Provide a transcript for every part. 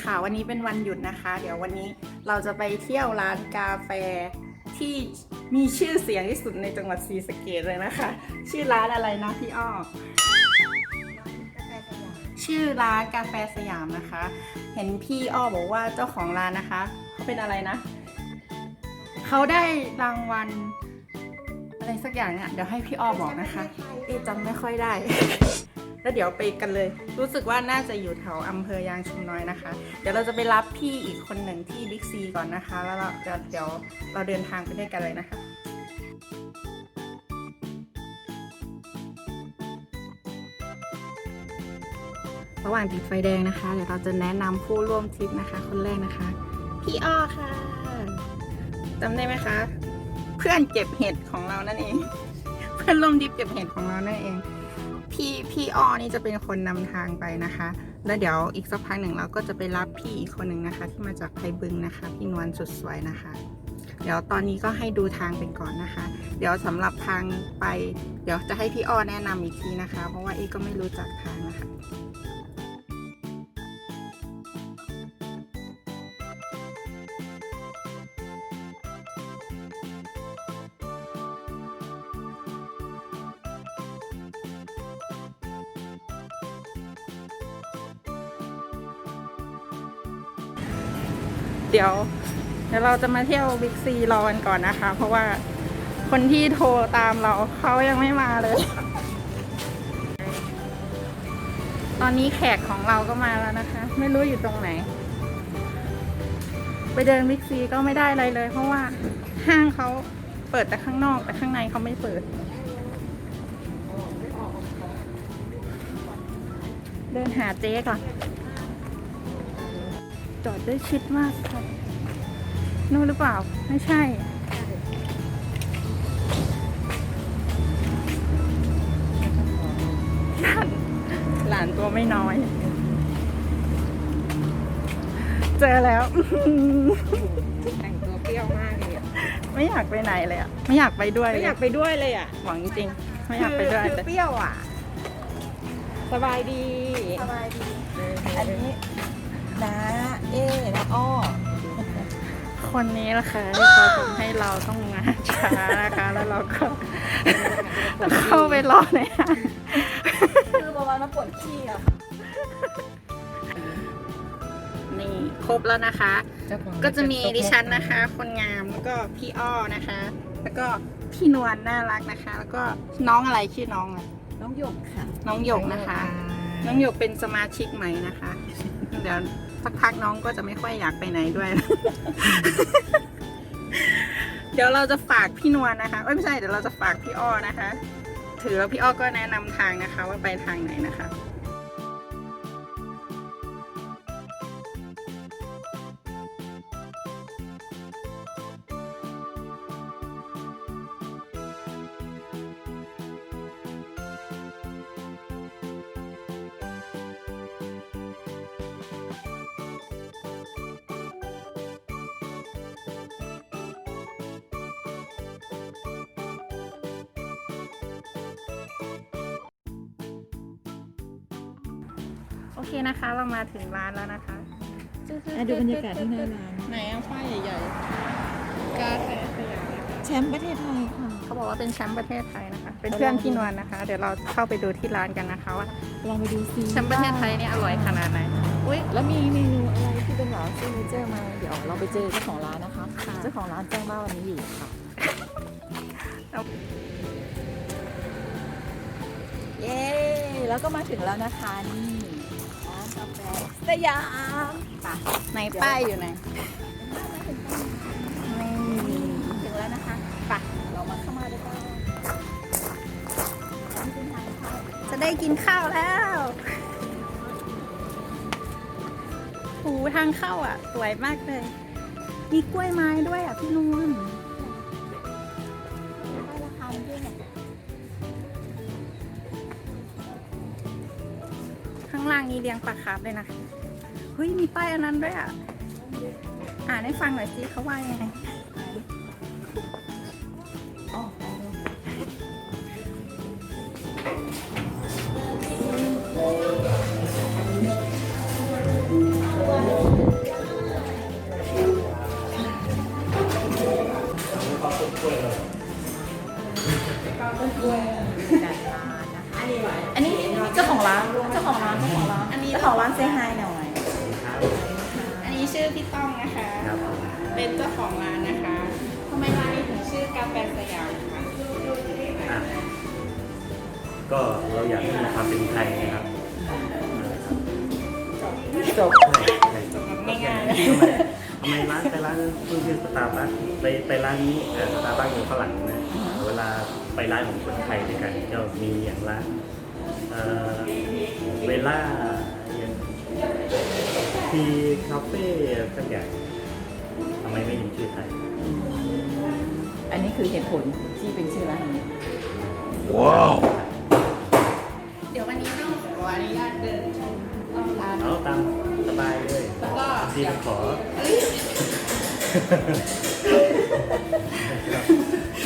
วัสดีค่ะ วันนี้เป็นวันหยุดนะคะ เดี๋ยววันนี้เราจะไปเที่ยวร้านกาแฟที่มีชื่อเสียงที่สุดในจังหวัดศรีสะเกดเลยนะคะ ชื่อร้านอะไรนะพี่อ้อชื่อร้านกาแฟสยามนะคะ เห็นพี่อ้อบอกว่าเจ้าของร้านนะคะเขาเป็นอะไรนะ เขาได้รางวัลอะไรสักอย่างเนี่ยเดี๋ยวให้พี่อ้อบอกนะคะ เอ๊ะจำไม่ค่อยได้ แล้วเดี๋ยวไปกันเลย รู้สึกว่าน่าจะอยู่แถวอำเภอยางชุมน้อยนะคะ เดี๋ยวเราจะไปรับพี่อีกคนหนึ่งที่บิ๊กซีก่อนนะคะ แล้วเราเดี๋ยวเดี๋ยวเราเดินทางไปด้วยกันเลยนะคะระหว่างติดไฟแดงนะคะ เดี๋ยวเราจะแนะนำผู้ร่วมทริปนะคะ คนแรกนะคะ พี่อ้อค่ะจำได้ไหมคะ เพื่อนเก็บเห็ดของเรานั่นเอง เพื่อนร่วมทริปเก็บเห็ดของเรานั่นเอง พี่พี่อ้อนี่จะเป็นคนนำทางไปนะคะ แล้วเดี๋ยวอีกสักพักหนึ่งเราก็จะไปรับพี่อีกคนหนึ่งนะคะ ที่มาจากไพบึงนะคะ พี่นวลสุดสวยนะคะ เดี๋ยวตอนนี้ก็ให้ดูทางเป็นก่อนนะคะ เดี๋ยวสำหรับทางไป เดี๋ยวจะให้พี่อ้อแนะนำอีกทีนะคะ เพราะว่าเอก็ไม่รู้จักทางนะคะ ดี๋ยวเดี๋ยวเราจะมาเที่ยวบิ๊กซีรอกันก่อนนะคะ เพราะว่าคนที่โทรตามเราเขายังไม่มาเลย ตอนนี้แขกของเราก็มาแล้วนะคะ ไม่รู้อยู่ตรงไหน ไปเดินบิ๊กซีก็ไม่ได้อะไรเลย เพราะว่าห้างเขาเปิดแต่ข้างนอกแต่ข้างในเขาไม่เปิด เดินหาเจ๊ก่อน จอดได้ชิดมากค่ะนู่นหรือเปล่า ไม่ใช่หลานหลานตัวไม่น้อย เจอแล้ว แต่งตัวเปรี้ยวมากเลยอะไม่อยากไปไหนเลยอะ ไม่อยากไปด้วยไม่อยากไปด้วยเลยอะหวังจริงๆไม่อยากไปด้วยคือแต่เปรี้ยวอะ สบายดี สบายดี อันนี้ น้าเอ๊แล้วอ้อคนนี้นะคะที่เขาทำให้เราต้องมาช้านะคะแล้วเราก็เข้าไปรอในห้างคือประมาณมาปวดขี้อะนี่ครบแล้วนะคะ ก็จะมีดิฉันนะคะ คนงามแล้วก็พี่อ้อนะคะ แล้วก็พี่นวลน่ารักนะคะ แล้วก็น้องอะไรชื่อน้องอะไรน้องหยกค่ะ น้องหยกนะคะ น้องหยกเป็นสมาชิกใหม่นะคะ เดี๋ยว สักพักน้องก็จะไม่ค่อยอยากไปไหนด้วย เดี๋ยวเราจะฝากพี่นวลนะคะไม่ใช่เดี๋ยวเราจะฝากพี่อ้อนะคะ ถือว่าพี่อ้อก็แนะนำทางนะคะ ว่าไปทางไหนนะคะ อเคนะคะ เรามาถึงร้านแล้วนะคะอะดูบรรยากาศที่หน้าร้านไหนอะป้ายใหญ่ๆกาแฟสยามแชมป์ประเทศไทยค่ะ เขาบอกว่าเป็นแชมป์ประเทศไทยนะคะ เป็นเพื่อนพี่นวลนะคะ เดี๋ยวเราเข้าไปดูที่ร้านกันนะคะว่าลองไปดูซิแชมป์ประเทศไทยเนี่ยอร่อยขนาดไหนอุ้ยแล้วมีเมนูอะไรที่เป็นแบบซิกเนเจอร์มาเดี๋ยวเราไปเจอเจ้าของร้านนะคะค่ะเจ้าของร้านแจ้งว่าวันนี้อยู่ค่ะเย้แล้วก็มาถึงแล้วนะคะนี่ร้านกาแฟ สยามค่ะในป้ายอยู่ไหนนี่ถึงแล้วนะคะไปเรามาเข้ามาด้วยกันร้านเป็นทางเข้าจะได้กินข้าวแล้วหูทางเข้าอะ สวยมากเลย มีกล้วยไม้ด้วยอะพี่นว มีเลียงปลาคาร์ฟเลยนะเฮ้ยมีป้ายอันนั้นด้วยอะอ่านให้ฟังหน่อยสิเขาว่ายังไงก้วต้กล้วย อ๋อของร้านเจ้าของร้านเจ้าของร้านอันนี้เจ้าของร้านเซฮายหน่อยครับอันนี้ชื่อพี่ต้องนะคะครับผมเป็นเจ้าของร้านนะคะทำไมร้านนี้ถึงชื่อกาแฟสยามคะอะก็เราอยากให้มีความเป็นไทยนะครับจบใช่ใช่ง่ายทำไมร้านไปร้านเพิ่งชื่อสตาร์บัคไปไปร้านนี้สตาร์บัคของฝรั่งนะเวลา ไปร้านของคนไทยด้วยกันก็มีอย่างร้านเอ่อเวล่าอย่างทีคาเฟ่สักอย่างทำไมไม่มีชื่อไทย อันนี้คือเหตุผลที่เป็นชื่อร้านนี้ๆเดี๋ยววันนี้ต้องขออนุญาตเดินชมรอบร้านเอาตามสบายเลยแล้วก็ที่ขอ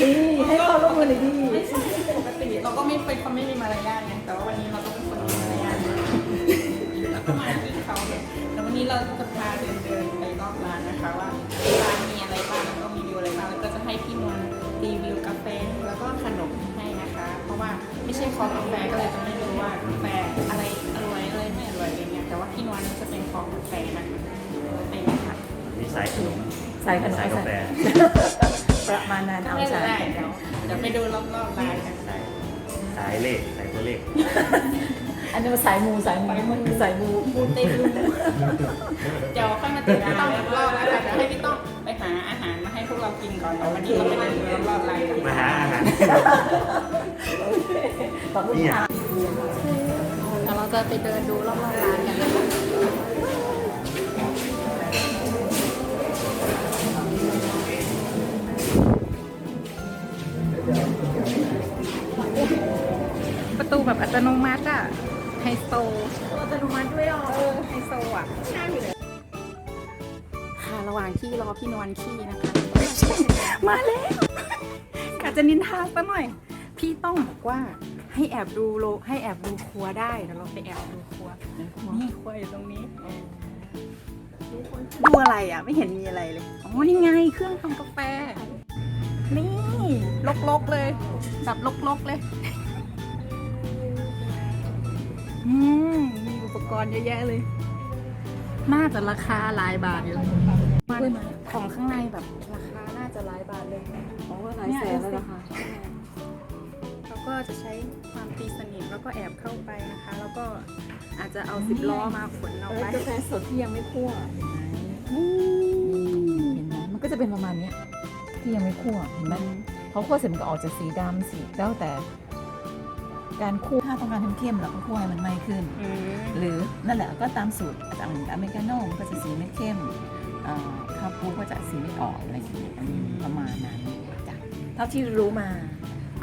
นี่ให้ความร่วมมือหน่อยดิไม่ใช่ปกติเราก็ไม่เป็นคนไม่มีมารยาทไงแต่ว่าวันนี้เราต้องเป็นคนมีมารยาทแล้วก็มาที่เขาเนี่ยแล้ววันนี้เราจะพาเดินเดินไปรอบร้านนะคะว่าร้านมีอะไรบ้างแล้วก็มีวิวอะไรบ้างแล้วก็จะให้พี่นวลรีวิวกาแฟแล้วก็ขนมให้นะคะ เพราะว่าไม่ใช่คอกาแฟก็เลยจะไม่รู้ว่ากาแฟอะไรอร่อยอะไรไม่อร่อยอะไรเงี้ยแต่ว่าพี่นวลจะเป็นคอกาแฟนะคะเป็นไหมคะนี่สายขนมใส่ขนมสายกาแฟ ประมาณนั้นเอาไม่ใส่ได้เดี๋ยวเดี๋ยวไปดูรอบๆร้านกันสายสายเลขสายตัวเลขอันนี้มันสายมูสายมูสายมูมูเตลูเดี๋ยวค่อยมาติดพี่ต้องอีกรอบนะคะเดี๋ยวให้พี่ต้องไปหาอาหารมาให้พวกเรากินก่อนเดี๋ยววันนี้เราไปเดินดูรอบๆร้านกันมาหาอาหารขอบคุณค่ะเดี๋ยวเราจะไปเดินดูรอบๆร้านกัน ประตูแบบอัตโนมัติอะไฮโซอัตโนมัติด้วยอะเออไฮโซอะใช่เลยค่ะระหว่างที่รอพี่นวลขี้นะคะ มาแล้วกะจะนินทาซะหน่อย พี่ต้องบอกว่าให้แอบดูโลให้แอบดูครัวได้เดี๋ยวเราไปแอบดูครัวนี่ครัวอยู่ตรงนี้ดูอะไรอะ ไม่เห็นมีอะไรเลยอ๋อนี่ไงเครื่องทำกาแฟ นี่ลกๆเลยแบบลกๆเลย อืมมีอุปกรณ์เยอะแยะเลย น่าจะราคาหลายบาทอยู่มันของข้างในแบบราคาน่าจะหลายบาทเลยโอ้หลายแสนแล้วนะคะเราก็จะใช้ความตีสนิทแล้วก็แอบเข้าไปนะคะ แล้วก็อาจจะเอาสิบล้อมาขนเอาเออไปกาแฟสดที่ยังไม่คั่วเห็นไหมมันก็จะเป็นประมาณเนี้ยที่ยังไม่คั่วเห็นไหมเขาคั่วเสร็จมันก็ออกจากสีดำสีแล้วแต่ การคั่วถ้าต้องการให้มันเข้มเราก็คั่วให้มันไหม้ขึ้นอืมหรือนั่นแหละก็ตามสูตรอย่างอเมริกาโน่มันก็จะสีไม่เข้มเอ่อคาปูก็จะสีไม่ออกอะไรอย่างเงี้ยอันนี้ประมาณนั้นจ้ะเท่าที่รู้มา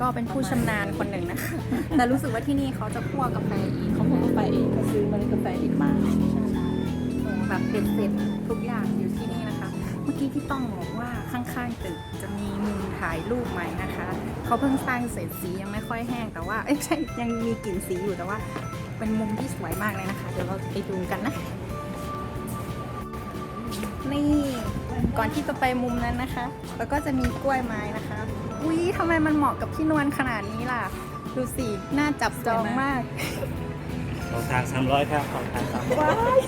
ก็เป็นผู้ชำนาญคนหนึ่งนะคะ แต่รู้สึกว่าที่นี่เขาจะคั่วกาแฟเองเขาคั่วกาแฟเองเขาซื้อเมล็ดกาแฟเองมาโอ้แบบเป็นเสร็จทุกอย่างอยู่ที่นี่นะคะ เมื่อกี้พี่ต้องบอกว่าข้างๆตึกจะมีมุมถ่ายรูปใหม่นะคะ เขาเพิ่งสร้างเสร็จสียังไม่ค่อยแห้งแต่ว่าเอ้ยไม่ใช่ยังมีกลิ่นสีอยู่แต่ว่า เป็นมุมที่สวยมากเลยนะคะ เดี๋ยวเราไปดูกันนะ นี่ก่อนที่จะไปมุมนั้นนะคะ แล้วก็จะมีกล้วยไม้นะคะ อุ้ยทำไมมันเหมาะกับพี่นวลขนาดนี้ล่ะ ดูสิน่าจับจองมากของทางสามร้อยครับของทางสามร้อยว้าย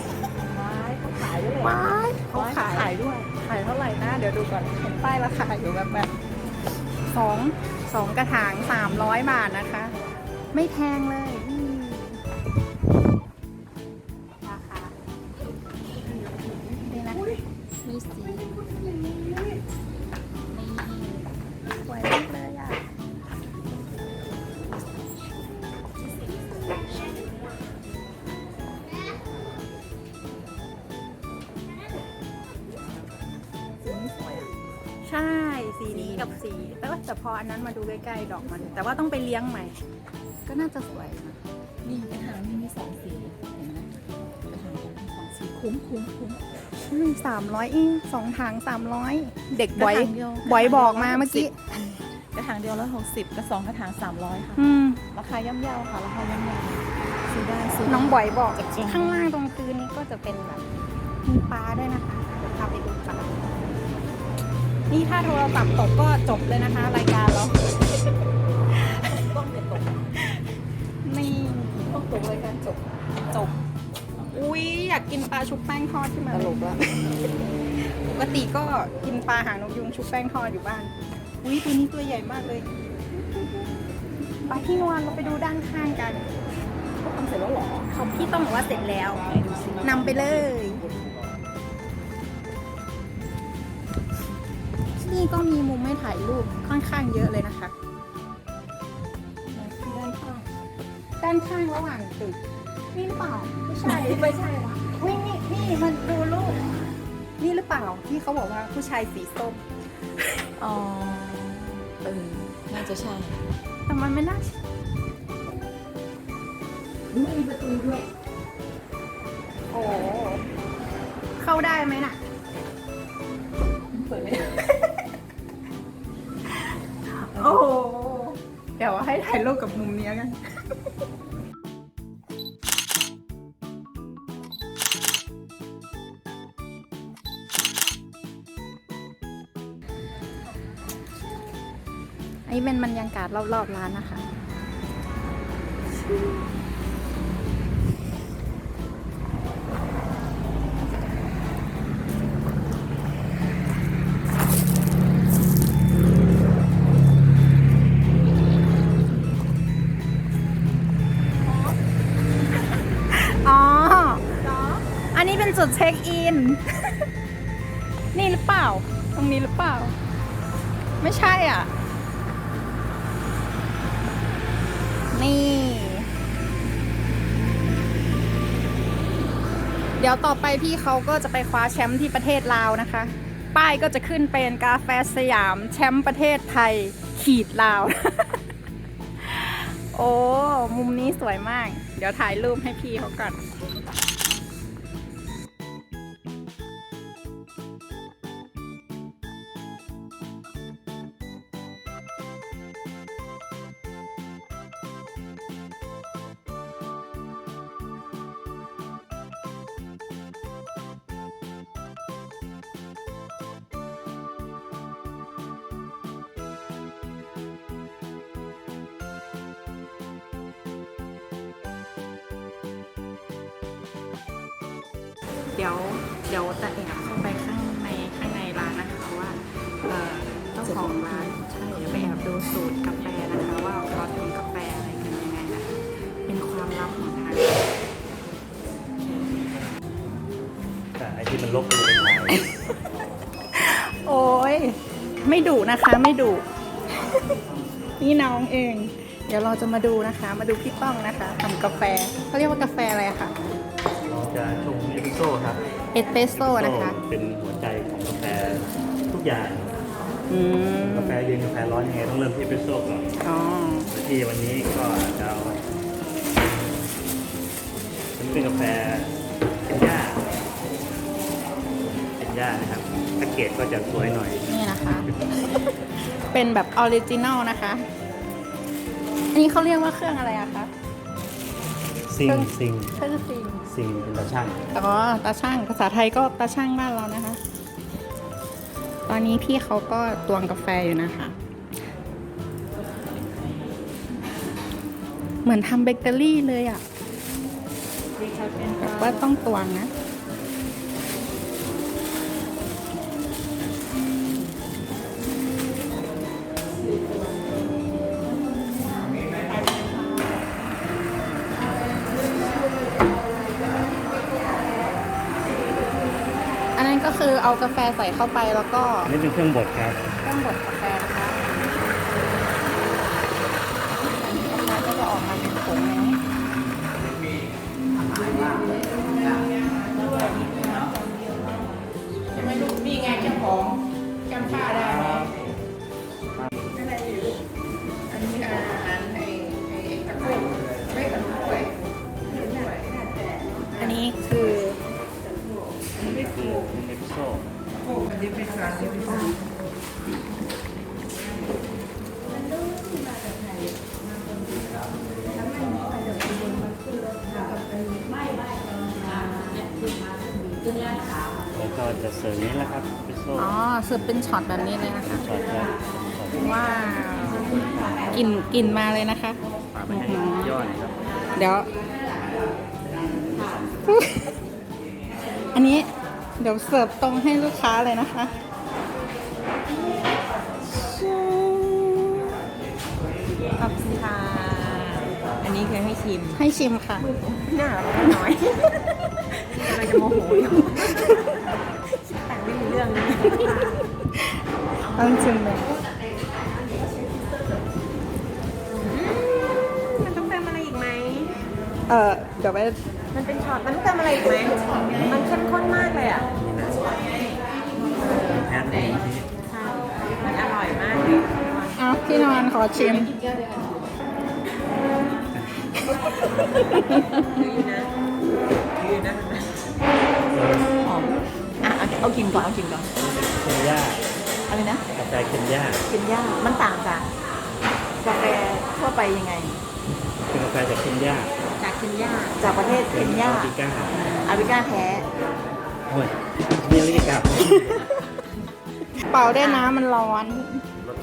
ไม้เขาขายด้วยเหรอว้ายเขาขายขายด้วยขายเท่าไหร่นะ เดี๋ยวดูก่อนเห็นป้ายราคาอยู่แบบแบบสองสองกระถางสามร้อยบาทนะคะ ไม่แพงเลย พออันนั้นมาดูใกล้ๆดอกมัน แต่ว่าต้องไปเลี้ยงใหม่ ก็น่าจะสวยนะนี่กระถางนี่มีสองสีเห็นไหมกระถางมีสองสีคุ้มคุ้มคุ้มสามร้อยเองสองถังสามร้อยเด็กบอยกระถางเดียวบอยบอกมาเมื่อกี้กระถางเดียวร้อยหกสิบกระสองกระถางสามร้อยค่ะอืมราคาย่อมเยาค่ะราคาย่อมเยาซื้อได้ซื้อได้น้องบอยบอกจากจริงข้างล่างตรงคืนนี้ก็จะเป็นแบบมีปลาด้วยนะคะเดี๋ยวพาไปดูปลา นี่ถ้าโทรศัพท์ตกก็จบเลยนะคะ รายการเราต้องเด็ดตกนี่ต้องตจบเลยการจบจบ อุ้ยอยากกินปลาชุบแป้งทอดที่มาตลกละปกติก็กินปลาหางนกยุงชุบแป้งทอดอยู่บ้านอุ้ยตัวนี้ตัวใหญ่มากเลยไปพี่นวลเราไปดูด้านข้างกันทำเสร็จแล้วเหรอเขาพี่ต้องบอกว่าเสร็จแล้วไหนดูสินำไปเลย ก็มีมุมให้ถ่ายรูปค่อนข้างเยอะเลยนะคะด้านข้างด้านข้างระหว่างตึกนี่หรือเปล่าไม่ใช่ไม่ใช่วะอุ้ยนี่นี่มันดูรูปนี่หรือเปล่าที่เขาบอกว่าผู้ชายสีส้มอ๋อเออน่าจะใช่ แต่มันไม่น่าใช่มีประตูด้วยโอ้เข้าได้ไหมน่ะ เปิดไม่ได้ ให้ถ่ายรูปกับมุมเนี้ยกัน อันนี้เป็นบรรยากาศรอบๆร้านนะคะ เช็คอิน นี่หรือเปล่า ตรงนี้หรือเปล่า ไม่ใช่อะ นี่ เดี๋ยวต่อไปพี่เขาก็จะไปคว้าแชมป์ที่ประเทศลาวนะคะ ป้ายก็จะขึ้นเป็นกาแฟสยามแชมป์ประเทศไทยขีดลาว โอ้ มุมนี้สวยมาก เดี๋ยวถ่ายรูปให้พี่เขาก่อน เดี๋ยวเดี๋ยวจะแอบเข้าไปข้างในข้างในร้านนะคะว่าเอ่อเจ้าของร้านใช่เดี๋ยวไปแอบดูสูตรกาแฟนะคะว่าเขาทำกาแฟอะไรกันยังไงนะคะเป็นความลับของทางแต่ไอ้ที่มันลบก็จะเป็นลายโอ้ยไม่ดุนะคะ ไม่ดุนี่น้องเอง เดี๋ยวเราจะมาดูนะคะ มาดูพี่ป้องนะคะทำกาแฟเขาเรียกว่ากาแฟอะไรอะคะ โซ่ครับเอสเปรสโซ่นะคะ เป็นหัวใจของกาแฟทุกอย่างอืมกาแฟเย็นกาแฟร้อนยังไงต้องเริ่มที่เอสเปรสโซ่ก่อนอ๋อและที่วันนี้ก็จะเอามันเป็นกาแฟเป็นย่าเป็นย่านะครับแพ็กเกจก็จะสวยหน่อย นี่นะคะ เป็นแบบออริจินัลนะคะ อันนี้เขาเรียกว่าเครื่องอะไรอะคะ ซิงซิงเครื่องซิงซิงเป็นตาช่างอ๋อตาช่างภาษาไทยก็ตาช่างบ้านเรานะคะ ตอนนี้พี่เขาก็ตวงกาแฟอยู่นะคะ เหมือนทำเบเกอรี่เลยอะแบบว่าต้องตวงนะ ก็คือเอากาแฟใส่เข้าไปแล้วก็อันนี้เป็นเครื่องบดครับ เครื่องบดกาแฟ อ๋อสืบเป็นช็อตแบบนี้เลยนะคะช็อตครับช็อตว้าวกลิ่นกลิ่นมาเลยนะคะฝากไปให้ย่อหน่อยครับเดี๋ยว อันนี้เดี๋ยวเสิร์ฟตรงให้ลูกค้าเลยนะคะขอบคุณค่ะ อันนี้คือให้ชิม ให้ชิมค่ะหน้าเราน้อยอะไรจะโมโหอยู่คิดแต่งไม่มีเรื่องเลย ต้องชิมเลยมันต้องเติมอะไรอีกไหม เออเดี๋ยวไปมันเป็นช็อต มันต้องเติมอะไรอีกไหม มันเข้มข้นมากเลยอะแทนเองที่ใช่มันอร่อยมากเลยเอาพี่นอนขอชิมดีนะดีนะหอมอะเอาเอากินก่อนเอากินก่อนเคนย่า อะไรนะกาแฟเคนย่าเคนยามันต่างจากกาแฟทั่วไปยังไง เป็นกาแฟจากเคนย่าจากเคนยาจากประเทศเคนยาอาราบิก้าอาริก้าแท้โอ้ยมีอะไรกับเป่าได้วยน้ำมันร้อน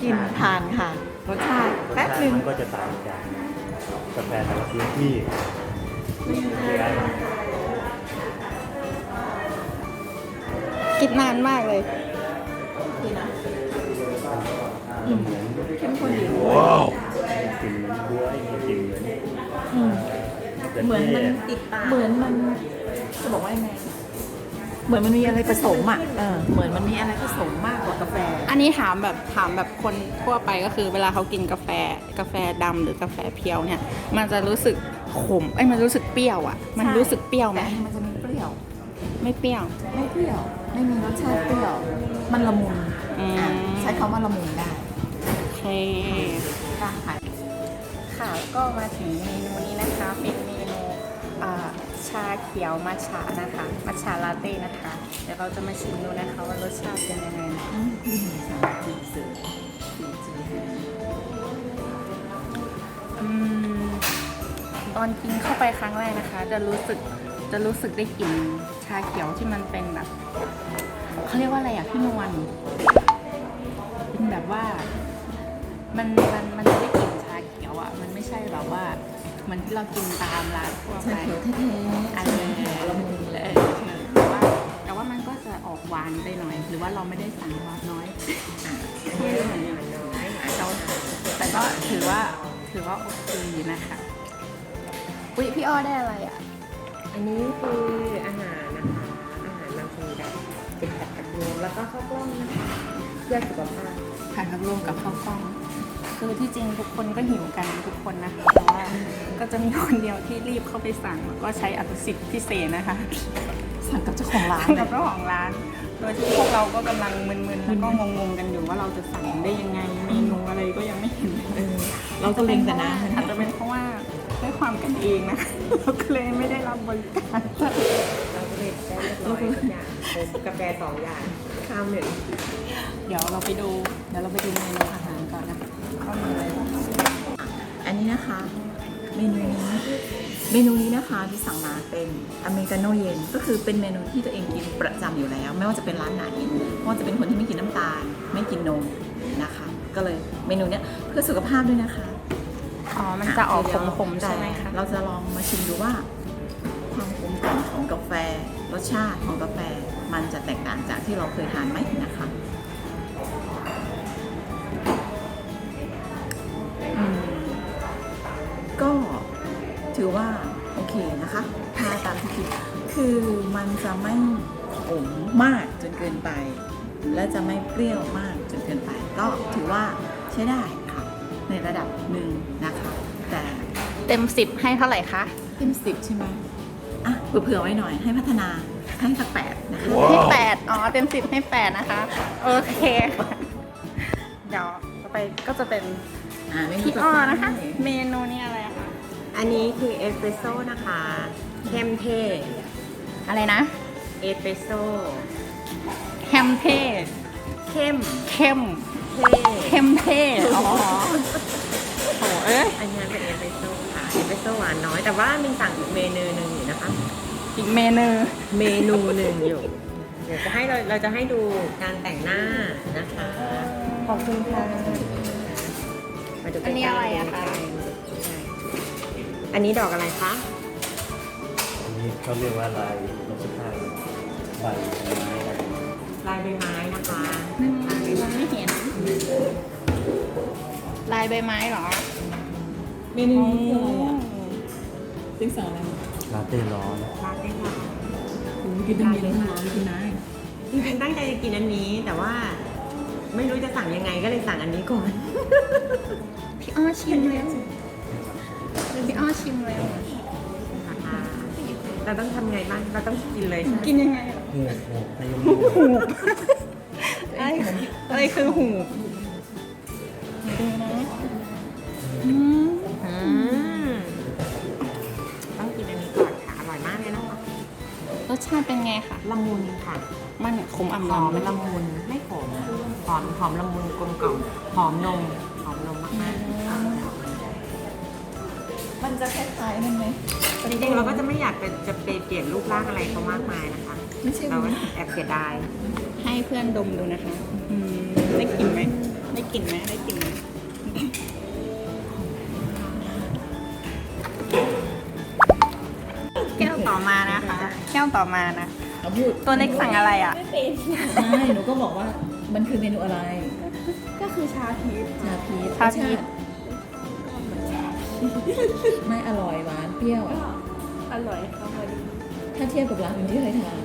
กินทานค่ะรสชาติรสแป๊บชาหนึติงมันก็จะต่างจากกาแฟแต่ละพื้นที่ไม่ได้กินนานมากเลย ว้าวกลิ่นเหมือนบัวไอ้กลิ่นเหมือนอืมแต่เหมือนมันที่ติดปากเหมือนมันจะบอกว่ายังไงเหมือนมันมีอะไรผสมอะเออเหมือนมันมีอะไรผสมมากกว่ากาแฟ อันนี้ถามแบบถามแบบคนทั่วไปก็คือ เวลาเขากินกาแฟกาแฟดำหรือกาแฟเพียวเนี่ย มันจะรู้สึกขมไอ้ยมันรู้สึกเปรี้ยวอะ มันใช่รู้สึกเปรี้ยวไหมแต่อันนี้มันจะมีเปรี้ยว ไม่เปรี้ยว ไม่เปรี้ยว ไม่มีรสชาติเปรี้ยว มันละมุนอืม อะใช้คำว่าละมุนได้โอ เคกล้าขายค่ะก็มาถึงเมนูนี้นะคะ เป็นเมนูชาเขียวมัทฉะนะคะมัทฉะลาเต้นะคะ เดี๋ยวเราจะมาชิมดูนะคะว่ารสชาติเป็นยังไงนะตอนกินเข้าไปครั้งแรกนะคะ จะรู้สึกจะรู้สึกได้กลิ่นชาเขียวที่มันเป็นแบบเขาเรียกว่าอะไรอะพี่นวลเป็นแบบว่า มันมันมันจะได้กลิ่นชาเขียวอะ มันไม่ใช่แบบว่าเหมือนที่เรากินตามร้านทั่วชาไปเขียวแท้ๆอันชานี้เขียวละมุนเลยแต่ว่าแต่ว่ามันก็จะออกหวานไปหน่อย หรือว่าเราไม่ได้สั่งหวานน้อยอะไม่รู้เหมือนกันเราแต่ก็ถือว่าถือว่าโอเคอยู่นะคะอุ้ยพี่อ้อได้อะไรอะ อันนี้คืออาหารนะคะ อาหารมังคีแบบเป็นผัดกับรวมแล้วก็ข้าวกล้องนะคะเพื่อสุขภาพ ผัดผักรวมกับข้าวกล้อง คือที่จริงทุกคนก็หิวกันทุกคนนะคะแต่ว่าก็จะมีคนเดียวที่รีบเข้าไปสั่งแล้วก็ใช้อภิสิทธิ์พิเศษนะคะสั่งกับเจ้าของร้านสั่งเลกับยเจ้าของร้าน โดยที่พวกเราก็กำลังมึนๆแล้วก็งงๆกันอยู่ว่าเราจะสั่งได้ยังไงเมนูอะไรก็ยังไม่เห็นเออเราก็เล็งแต่น้ำอาจจะเป็นเพราะว่าด้วยความกันเองนะคะเราก็เลยไม่ได้รับบริการเราก็เลยได้เรียบร้อยทุกอย่างผมกาแฟสองอย่าง ข้าวหนึ่งเดี๋ยวเราไปดู เดี๋ยวเราไปดูเมนูอาหารก่อนนะคะก็มีอะไรบ้างอันนี้นะคะ เมนูนี้เมนูนี้นะคะที่สั่งมาเป็นอเมริกาโน่เย็นก็คือเป็นเมนูที่ตัวเองกินประจำอยู่แล้ว ไม่ว่าจะเป็นร้านไหนไม่ว่าจะเป็นคนที่ไม่กินน้ำตาล ไม่กินนมนะคะ ก็เลยเมนูเนี้ยเพื่อสุขภาพด้วยนะคะอ๋อมันจะออกขมๆใช่ไหมคะเราจะลองมาชิมดูว่า ความขมกล่อมของกาแฟรสชาติของกาแฟ มันจะแตกต่างจากที่เราเคยทานไหมนะคะอืมก็ถือว่าโอเคนะคะถ้าตามที่คิดคือมันจะไม่ขมมากจนเกินไป และจะไม่เปรี้ยวมากจนเกินไป ก็ถือว่าใช้ได้ค่ะ ในระดับหนึ่งนะคะ แต่เต็มสิบให้เท่าไหร่คะ เต็มสิบใช่ไหมอะเผื่อๆไว้หน่อยให้พัฒนา ให้สักแปดนะคะ ให้แปดอ๋อ เต็มสิบให้แปดนะคะ โอเคค่ะเดี๋ยวต่อไปก็จะเป็นอ่าไม่มีพี่อ้อนะคะ เมนูนี้อะไรอะคะ อันนี้คือเอสเปรสโซ่นะคะเข้มเท่อะไรนะ เอสเปรสโซ่แฮมเท่เข้มเข้มเท่เข้มเท่อ๋อโหเอ้ย อันนี้เป็นเอสเปรสโซ่ค่ะเอสเปรสโซ่หวานน้อยแต่ว่ามีสั่งอีกเมนูหนึ่งอยู่นะคะ อีกเมนูเมนูหนึ่งอยู่ เดี๋ยวจะให้เราเราจะให้ดูการแต่งหน้านะคะ ขอบคุณค่ะมาดูใกล้ๆอันนี้อะไรอะคะ อันนี้ดอกอะไรคะ อันนี้นี่เขาเรียกว่าลายนกสภาพใบไม้อะไรลายใบไม้นะคะมองไม่เห็น ลายใบไม้เหรอ เมนูนี้คืออะไรอะติ๊งสั่งอะไรมา ลาเต้ร้อนลาเต้ค่ะโอ้ยกินตั้งเย็นแล้วร้อนกินได้จริงๆตั้งใจจะกินอันนี้ แต่ว่าไม่รู้จะสั่งยังไงก็เลยสั่งอันนี้ก่อน พี่อ้อชิมแล้วพี่อ้อชิมแล้วอ่าเราต้องทำไงบ้างเราต้องกินเลย กินยังไงหูหูในยมหูอะไรอะไรคือหู รสชาติเป็นไงคะละมุนค่ะ มันขมอ่ำหอมลำละมุนไม่ขมหอมหอมละมุนกลมกล่อมหอมนมหอมนมมากมันจะคล้ายๆนั่นไหมๆจริงๆเราก็จะไม่อยากเป็นจะไปเปลี่ยนรูปร่างอะไรเขามากมายนะคะ ไม่ใช่เราไหมก็แอบเสียดายให้เพื่อนดมดูนะคะอืมได้กลิ่นไหมได้กลิ่นไหมได้กลิ่นไหมแก้วต่อมานะคะ แก้วต่อมานะ เอาพูดตัวเล็กสั่งอะไรอะใช่หนูก็บอกว่ามันคือเมนูอะไร ก็คือชาพีชชาพีชชาพีช ไม่อร่อยหวานเปรี้ยวอะอร่อยค่ะพอดีถ้าเทียบกับร้านอื่นที่เคยทาน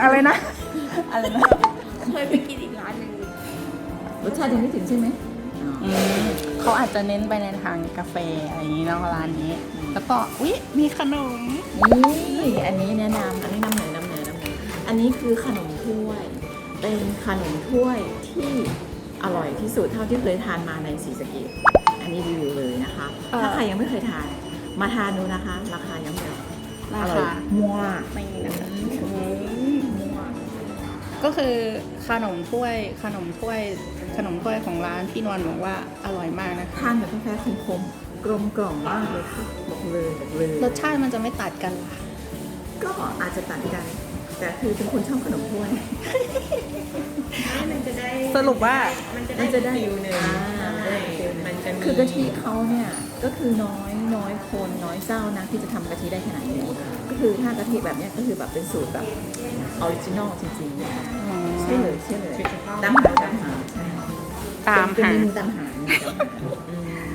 อะไรนะ อะไรนะเคยไปกินอีกร้านหนึ่งรสชาติยังไม่ถึงใช่ไหมอ๋ออืม เขาอาจจะเน้นไปในทางกาแฟอะไรอย่างนี้เนาะร้านนี้ แล้วก็อุ๊ยมีขนมนี่อันนี้แนะนำอันนี้นำเหนือนำเหนือนำเหนืออันนี้คือขนมถ้วย เป็นขนมถ้วยที่อร่อยที่สุดเท่าที่เคยทานมาในสีสะเกตอันนี้รีวิวเลยนะคะเอ่อถ้าใครยังไม่เคยทาน มาทานดูนะคะ ราคายังไม่ราอร่อยคามัวไม่นะคะก็คือขนมถ้วยขนมถ้วย ขนมถ้วยของร้านพี่นวลบอกว่าอร่อยมากนะคะทานแบบกาแฟคมๆกลมกล่อมมากเลยค่ะบอกเลยบอกเลย รสชาติมันจะไม่ตัดกันเหรอค่ะก็อาจจะต่างกัน แต่คือเป็นคนชอบขนมถ้วย มันจะได้สรุปว่า มันจะมันจะได้ฟิลหนึ่งอ่าใช่มัน จะมีคือกะทิเขาเนี่ยก็คือน้อยน้อยคนน้อยเจ้านะที่จะทำกะทิได้ขนาดนี้ ก็คือถ้ากะทิแบบเนี้ยก็คือแบบเป็นสูตรแบบออริจินอลจริงๆเนี่ยใช่เลยใช่เลยตามหาตามหาใช่ตามเป็นหาเมนูตามหาเนี่ยตามหาค่ะ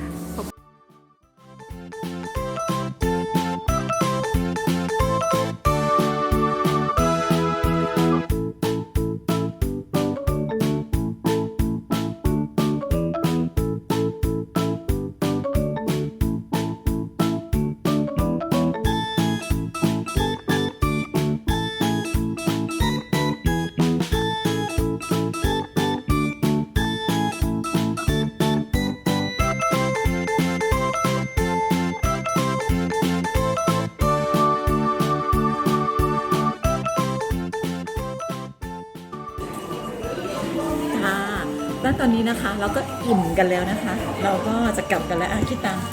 แล้วตอนนี้นะคะ เราก็อิ่มกันแล้วนะคะ เราก็จะกลับกันแล้วอะคิดตังค์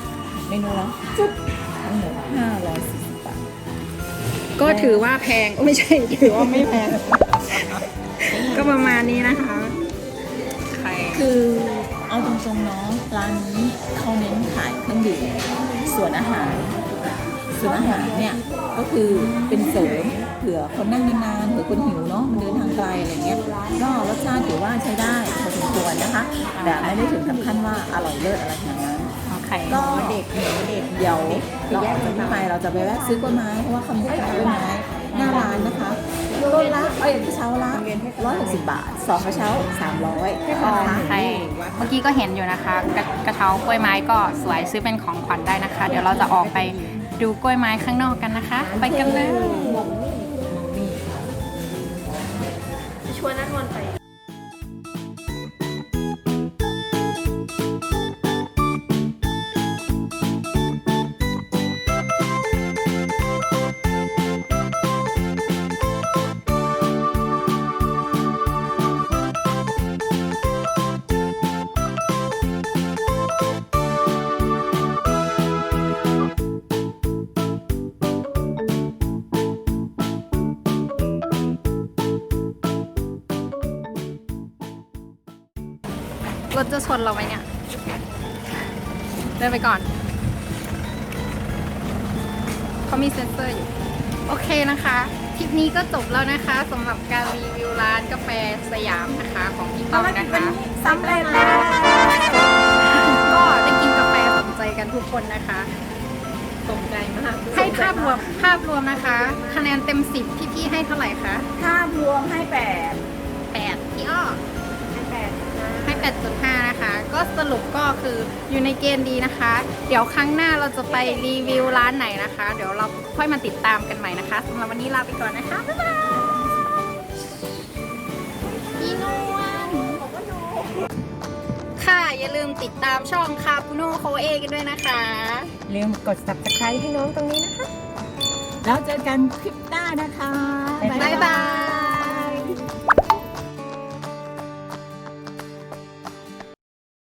เมนูแล้วจุ๊บทั้งหมดห้าร้อยสี่สิบบาทก็ถือว่าแพงก็ไม่ใช่ถือว่าไม่แพง ก็ประมาณนี้นะคะใครคือเอาตรงๆเนาะร้านนี้เขาเน้นขายเครื่องดื่มส่วนอาหารส่วนอาหารเนี่ย ก็คือเป็นเสริมเผื่อคนนั่งนานๆเผื่อคนหิวเนาะมันเดินทางไกลอะไรเงี้ยก็รสชาติถือว่าใช้ได้พอสมควรนะคะ แต่ไม่ได้ถึงกับขั้นว่าอร่อยเลิศอะไรขนาดนั้นไข่ก็เด็กหนูเด็กเดี๋ยวเราออกจากนี้ไปเราจะไปแวะซื้อกล้วยไม้เพราะว่าเขามีขายกล้วยไม้หน้าร้านนะคะต้นละเอ้ยกระเช้าละร้อยหกสิบบาทสองกระเช้าสามร้อยใช่เมื่อกี้ก็เห็นอยู่นะคะกระกระเช้ากล้วยไม้ก็สวยซื้อเป็นของขวัญได้นะคะ เดี๋ยวเราจะออกไป ดูกล้วยไม้ข้างนอกกันนะคะ ไปกันเลย นเราไหมเนี่ย เดินไปก่อน เขามีเซ็นเซอร์อยู่ โอเคนะคะ คลิปนี้ก็จบแล้วนะคะสำหรับการรีวิวร้านกาแฟสยามนะคะของพี่ต้องนะคะสำเร็จแล้วก็ได้กินกาแฟสมใจกันทุกคนนะคะตกใจมาก ให้ภาพรวมภาพรวมนะคะ คะแนนเต็มสิบพี่พี่ๆให้เท่าไหร่คะภาพรวมให้แปดแปดพี่อ้อ 8.5 นะคะ ก็สรุปก็คืออยู่ในเกณฑ์ดีนะคะ เดี๋ยวครั้งหน้าเราจะไปรีวิวร้านไหนนะคะ เดี๋ยวเราค่อยมาติดตามกันใหม่นะคะสำหรับวันนี้ลาไปก่อนนะคะ บ๊ายบายพี่นวลค่ะ อย่าลืมติดตามช่องคาปูโนโคเอกันด้วยนะคะ ลืมกด subscribe ให้น้องตรงนี้นะคะ แล้วเจอกันคลิปหน้านะคะ บ๊ายบาย